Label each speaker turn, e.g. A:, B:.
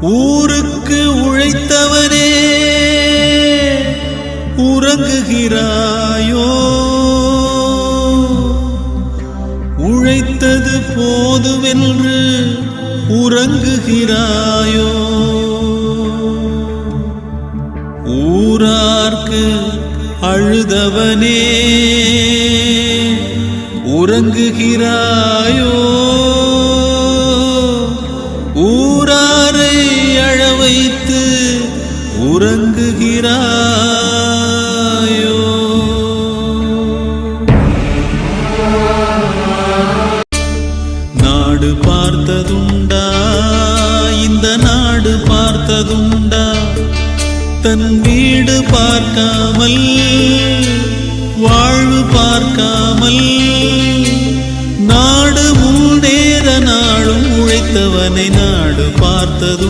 A: ஊருக்கு உழைத்தவனே உறங்குகிறாயோ? உழைத்தது போதுவென்று உறங்குகிறாயோ? ஊரார்க்கு அழுதவனே உறங்குகிறாயோ? உறங்குகிறாயோ? நாடு பார்த்ததுண்டா இந்த நாடு பார்த்ததுண்டா. தன் வீடு பார்க்காமல் வாழ்வு பார்க்காமல் நாடு முன்னேற நாளும் உழைத்தவனை நாடு பார்த்ததும்